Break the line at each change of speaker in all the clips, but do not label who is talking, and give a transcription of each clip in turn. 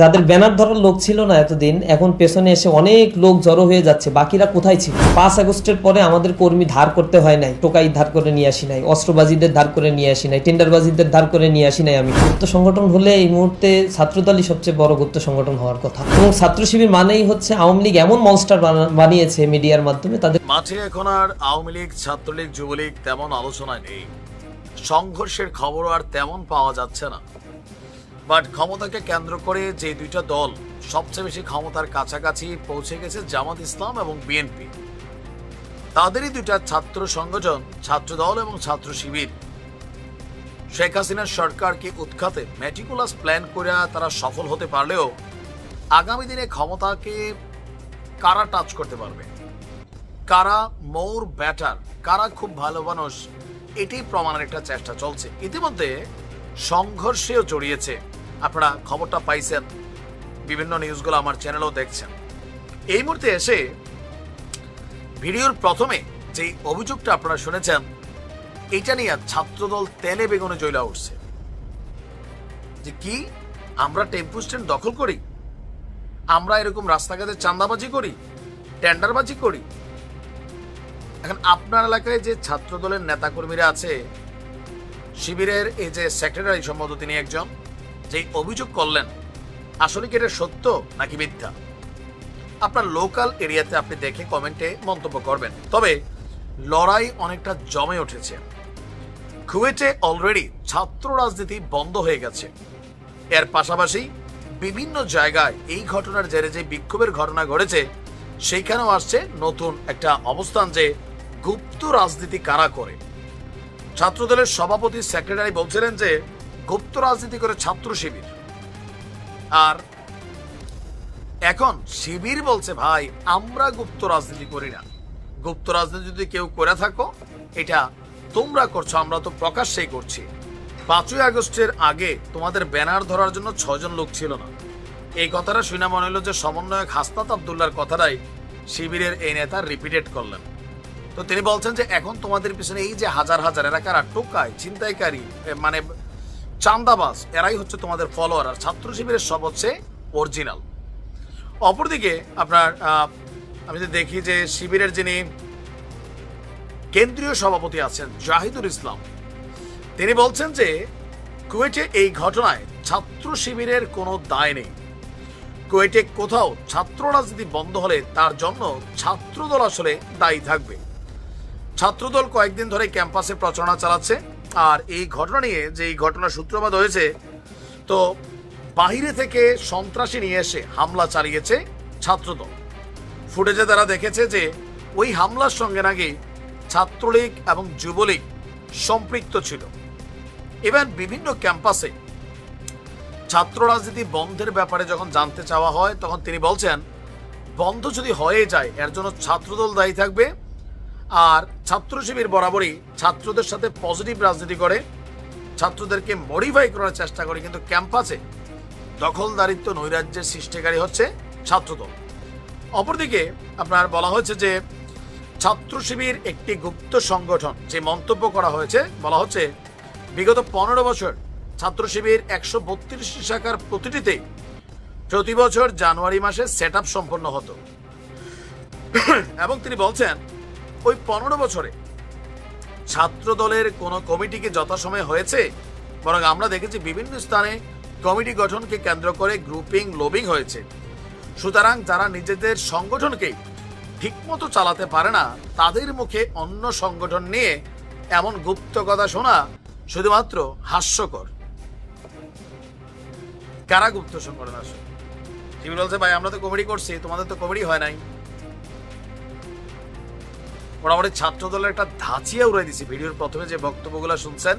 যাদের ব্যানার ধরার লোক ছিল না এতদিন, এখন পেছনে এসে অনেক লোক জড়ো হয়ে যাচ্ছে। বাকিরা কোথায় ছিল? পাঁচ আগস্টের পরে আমাদের কর্মী ধার করতে হয় নাই, টোকাই ধার করে নিয়ে আসি নাই, অস্ত্রবাজিদের ধার করে নিয়ে আসি নাই, টেন্ডারবাজিদের ধার করে নিয়ে আসি নাই আমি। গুপ্ত সংগঠন হলে এই মুহূর্তে ছাত্রদলই সবচেয়ে বড় গুপ্ত সংগঠন হওয়ার কথা। এবং ছাত্র শিবির মানেই হচ্ছে আওয়ামী লীগ এমন মনস্টার বানিয়েছে মিডিয়ার মাধ্যমে তাদের
মাঠে এখন আর আওয়ামী লীগ, ছাত্রলীগ, যুবলীগ তেমন আলোচনায় নেই। সংঘর্ষের খবর আর তেমন পাওয়া যাচ্ছে না। বাট ক্ষমতাকে কেন্দ্র করে যে দুইটা দল সবচেয়ে বেশি ক্ষমতার কাছাকাছি পৌঁছে গেছে জামাত ইসলাম এবং বিএনপি। তাদেরই দুইটা ছাত্র সংগঠন ছাত্র দল এবং ছাত্র শিবির। শেখ হাসিনার সরকারকে উৎখাতে মেটিকুলাস প্ল্যান করে তারা সফল হতে পারলেও আগামী দিনে ক্ষমতাকে কারা টাচ করতে পারবে? কারা মোর ব্যাটার কারা খুব ভালো মানুষ এটি প্রমাণের একটা চেষ্টা চলছে। ইতিমধ্যে সংঘর্ষেও জড়িয়েছে আপনারা খবরটা পাইছেন, বিভিন্ন নিউজগুলো আমার চ্যানেলেও দেখছেন। এই মুহূর্তে এসে ভিডিওর প্রথমে যে অভিযোগটা আপনারা শুনেছেন এটা নিয়ে ছাত্রদল তেলে বেগুনে জ্বলা উঠছে। যে কি, আমরা টেম্পু স্ট্যান্ড দখল করি? আমরা এরকম রাস্তাঘাটে চান্দাবাজি করি? টেন্ডারবাজি করি? এখন আপনার এলাকায় যে ছাত্রদলের নেতাকর্মীরা আছে, শিবিরের এই যে সেক্রেটারি সম্ভবত তিনি একজন যে অভিযোগ করলেন, আসলে কি এটা সত্য নাকি মিথ্যা? আপনার লোকাল এরিয়াতে আপনি দেখে কমেন্টে মন্তব্য করবেন। তবে লড়াই অনেকটা জমে উঠেছে। কুয়েটে অলরেডি ছাত্র রাজনীতি বন্ধ হয়ে গেছে। এর পাশাপাশি বিভিন্ন জায়গায় এই ঘটনার জেরে যে বিক্ষোভের ঘটনা ঘটেছে, সেইখানেও আসছে নতুন একটা অবস্থান যে গুপ্ত রাজনীতি কারা করে। ছাত্রদলের সভাপতি সেক্রেটারি বলছিলেন যে গুপ্ত রাজনীতি করে ছাত্র শিবির। আর এখন শিবির বলছে, ভাই, আমরা গুপ্ত রাজনীতি করি না। গুপ্ত রাজনীতি যদি কেউ করে থাকো, এটা তোমরা করছ, আমরা তো প্রকাশ্যেই করছি। পাঁচই আগস্টের আগে তোমাদের ব্যানার ধরার জন্য ছজন লোক ছিল না। এই কথাটা শুনে মনে হলো যে সমন্বয়ক হাসনাত আবদুল্লার কথাটাই শিবিরের এই নেতা রিপিটেড করলেন। তো তিনি বলছেন যে, এখন তোমাদের পিছনে এই যে হাজার হাজার এলাকার টোকায়, ছিনতাইকারী মানে চান্দাবাজ, এরাই হচ্ছে তোমাদের ফলোয়ার আর ছাত্র শিবিরের সব হচ্ছে অরিজিনাল অপরদিকে আপনার আমি যে দেখি যে শিবিরের যিনি কেন্দ্রীয় সভাপতি আছেন, জাহিদুল ইসলাম, তিনি বলছেন যে কুয়েটে এই ঘটনায় ছাত্র শিবিরের কোনো দায় নেই। কুয়েটে কোথাও ছাত্র রাজনীতি বন্ধ হলে তার জন্য ছাত্রদল আসলে দায়ী থাকবে। ছাত্রদল কয়েকদিন ধরে ক্যাম্পাসে প্রচারণা চালাচ্ছে আর এই ঘটনা নিয়ে যে এই ঘটনার সূত্রপাত হয়েছে, তো বাহিরে থেকে সন্ত্রাসী নিয়ে এসে হামলা চালিয়েছে ছাত্রদল। ফুটেজে তারা দেখেছে যে ওই হামলার সঙ্গে নাকি ছাত্রলীগ এবং যুবলীগ সম্পৃক্ত ছিল। ইভেন বিভিন্ন ক্যাম্পাসে ছাত্র রাজনীতি বন্ধের ব্যাপারে যখন জানতে চাওয়া হয়, তখন তিনি বলছেন, বন্ধ যদি হয়ে যায়, এর জন্য ছাত্রদল দায়ী থাকবে। আর ছাত্র শিবির বরাবরই ছাত্রদের সাথে পজিটিভ রাজনীতি করে, ছাত্রদেরকে মডিফাই করার চেষ্টা করে, কিন্তু ক্যাম্পাসে দখলদারিত্ব নৈরাজ্যের সৃষ্টিকারী হচ্ছে ছাত্রদল। অপরদিকে আপনার বলা হয়েছে যে ছাত্র শিবির একটি গুপ্ত সংগঠন, যে মন্তব্য করা হয়েছে, বলা হচ্ছে বিগত পনেরো বছর ছাত্র শিবির একশো বত্রিশটি শাখার প্রতিটিতে প্রতি বছর জানুয়ারি মাসে সেট সম্পন্ন হতো। এবং তিনি বলছেন ওই পনেরো বছরে। ছাত্র দলের কোনো কমিটিকে যথাসময়ে হয়েছে? বরং আমরা দেখেছি বিভিন্ন স্থানে কমিটি গঠনকে কেন্দ্র করে গ্রুপিং, লোবিং হয়েছে। সুতরাং যারা নিজেদের সংগঠনকেই ঠিকমতো চালাতে পারে না, তাদের মুখে অন্য সংগঠন নিয়ে এমন গুপ্ত কথা শোনা শুধুমাত্র হাস্যকর। কারা গুপ্ত সংগঠন আসে বলছে ভাই, আমরা তো কমেডি করছি, তোমাদের তো কমেডি হয় নাই। মোটামুটি ছাত্রদলের একটা ধাঁচিয়া উড়াই দিছি ভিডিওর প্রথমে যে বক্তব্যগুলো শুনছেন,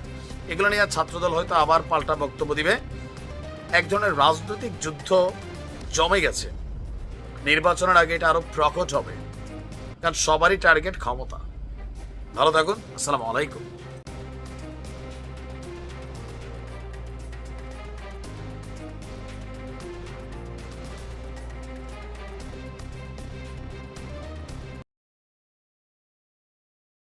এগুলো নিয়ে ছাত্রদল হয়তো আবার পাল্টা বক্তব্য দিবে। এক ধরনের রাজনৈতিক যুদ্ধ জমে গেছে। নির্বাচনের আগে এটা আরও প্রকট হবে। কারণ সবারই টার্গেট ক্ষমতা। ভালো থাকুন, আসসালাম আলাইকুম।